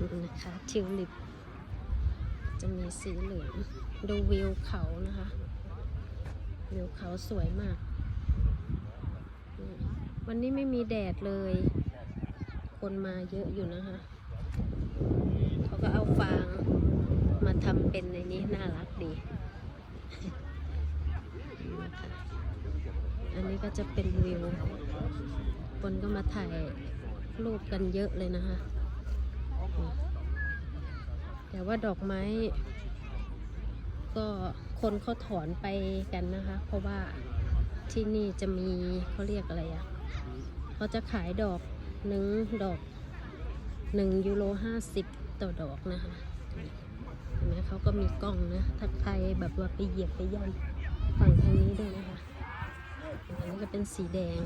นะคะทิวลิป จะมีสีเหลืองดูวิวเขานะคะ วิวเขาสวยมาก วันนี้ไม่มีแดดเลย คนมาเยอะอยู่นะคะ เขาก็เอาฟางมาทำเป็นในนี้น่ารักดี อันนี้ก็จะเป็นวิว คนก็มาถ่ายรูปกันเยอะเลยนะคะ แต่ว่าดอกไม้ ก็คนเขาถอนไปกันนะคะ เพราะว่าที่นี่จะมีเขาเรียกอะไรอะ่ะเขาจะขายดอกหนึ่งดอกหนึ่งยูโรห้าสิบต่อดอกนะคะเห็นไหมเขาก็มีกล้องนะถ้าใครแบบว่าไปเหยียบไปย่ำฝั่งทางนี้ด้วยนะคะอันนี้ก็เป็นสีแดง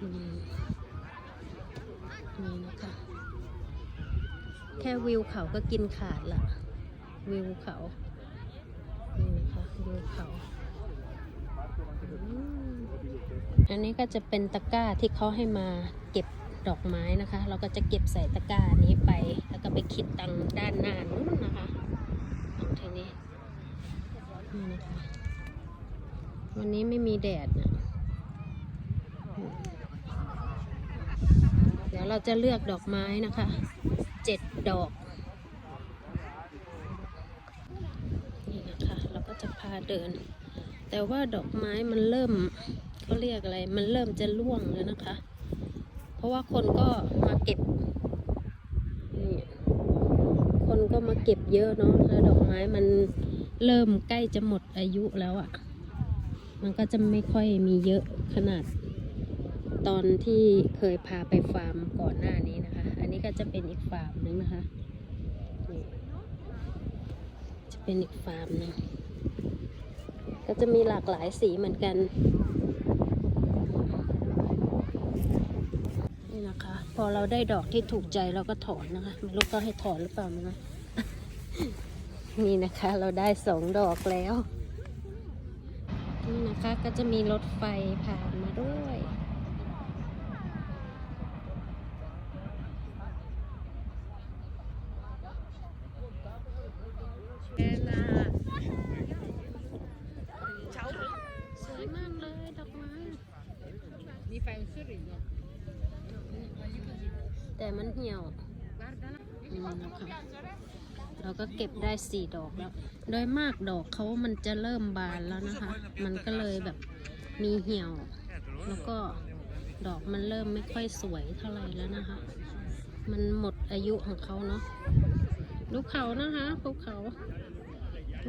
อืมนี่นะคะ แค่วิวเขาก็กินขาดละวิวเขานี่นะคะวิวเขาอันนี้ก็จะเป็นตะกร้าที่เขาให้มาเก็บดอกไม้นะคะ เราก็จะเก็บใส่ตะกร้านี้ไป แล้วก็ไปคิดตังด้านหน้านู้นนะคะเอาทีนี้นี่นะคะวันนี้ไม่มีแดดนะเดี๋ยวเราจะเลือกดอกไม้นะคะ เจ็ดดอก นี่นะคะ เราก็จะพาเดิน แต่ว่าดอกไม้มันเริ่มเขาเรียกอะไร มันเริ่มจะร่วงแล้วนะคะ เพราะว่าคนก็มาเก็บนี่คนก็มาเก็บเยอะเนาะแล้วดอกไม้มันเริ่มใกล้จะหมดอายุแล้วอะ่ะ มันก็จะไม่ค่อยมีเยอะขนาด ตอนที่เคยพาไปฟาร์มก่อนหน้านี้นะคะ อันนี้ก็จะเป็นอีกฟาร์มหนึงนะคะ จะเป็นอีกฟาร์มหนึงก็จะมีหลากหลายสีเหมือนกัน นี่นะคะ พอเราได้ดอกที่ถูกใจเราก็ถอนนะคะไม่รู้ก็ให้ถอนหรือเปล่านะคะนี่นะคะ เราได้สองดอกแล้ว นี่นะคะก็จะมีรถไฟผ่านมาด้วย สวยมากเลยดอกไม้แต่มันเหี่ยวอืมนะคะเราก็เก็บได้สี่ดอกแล้ว โดยมากดอกเขามันจะเริ่มบานแล้วนะคะ มันก็เลยแบบมีเหี่ยว แล้วก็ดอกมันเริ่มไม่ค่อยสวยเท่าไหร่แล้วนะคะ มันหมดอายุของเขาเนาะ ดูเขานะคะภูเขา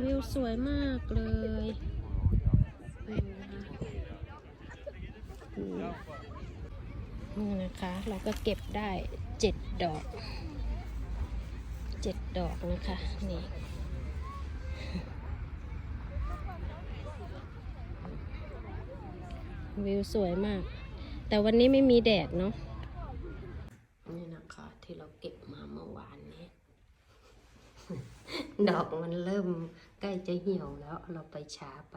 วิวสวยมากเลยนี่นะคะอืมนี่นะคะ เราก็เก็บได้เจ็ดดอกเจ็ดดอกนะคะ นี่วิวสวยมาก แต่วันนี้ไม่มีแดดเนาะนี่นะคะที่เราเก็บมาเมื่อวานนี้ ดอกมันเริ่มใกล้จะเหี่ยวแล้วเราไปช้าไป